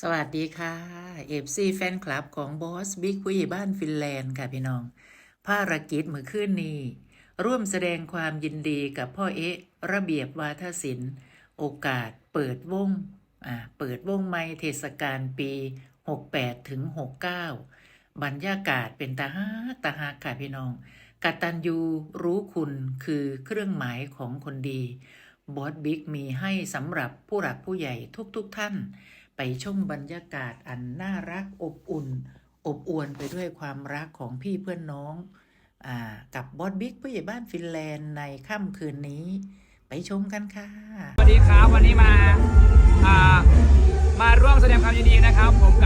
สวัสดีค่ะเอฟซีแฟนคลับของบอสบิ๊กผู้ใหญ่บ้านฟินแลนด์ค่ะพี่น้อง ภารกิจเมื่อคืนนี้ ร่วมแสดงความยินดีกับพ่อเอ๊ะ ระเบียบวาทศิลป์ โอกาสเปิดวงอ่าเปิดวงไม้เทศกาลปี 68 ถึง 69 บรรยากาศเป็นตาฮักตาฮักค่ะพี่น้องกตัญญูรู้คุณคือเครื่องหมายของคนดีบอสบิ๊กมีให้สำหรับผู้หลักผู้ใหญ่ทุกๆทท่าน ไปชมบรรยากาศอันน่ารักอบอุ่น อบอวลไปด้วยความรักของพี่เพื่อนน้องอกับบอสบิ๊กผู้ใหญ่บ้านฟินแลนด์ในค่ำคืนนี้ ไปชมกันค่ะ สวัสดีครับวันนี้มาามาร่วมแสดงความยินดีนะครับ ผมกับทีม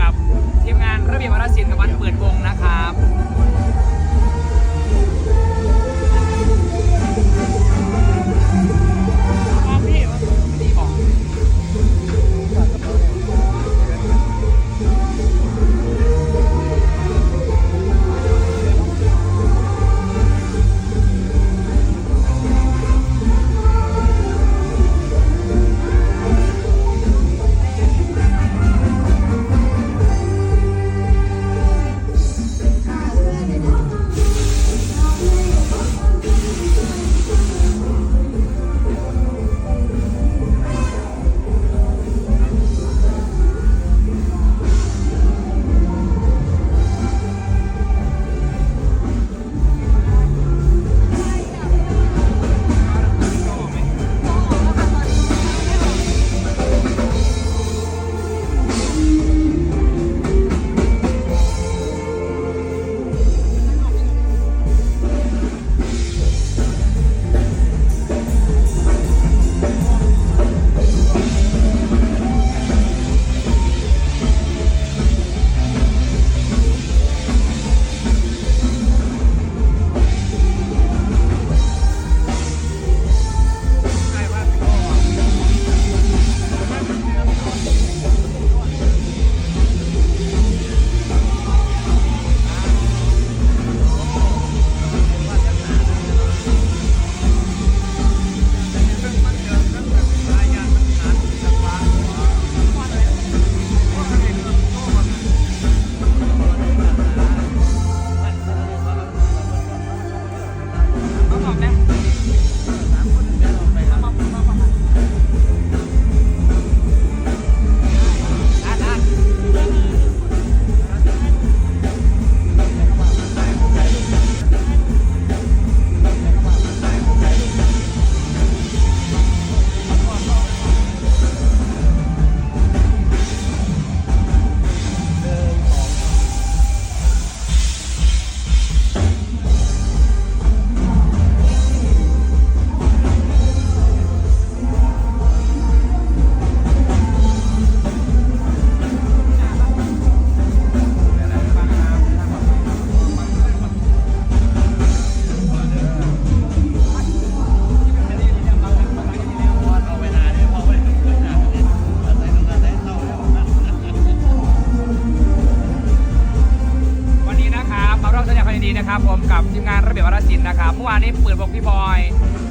มกับทีมงานระเบียบวรศิลป์นะครับเมื่อวานนี้เปิดวงพี่บอย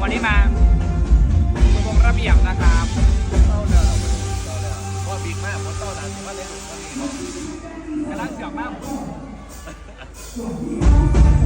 วันนี้มาเปิดวงระเบียบนะครับพอบิ๊กมากพอเต้าดันว่าเล่นตอนนี้กำลังเสือกมากเ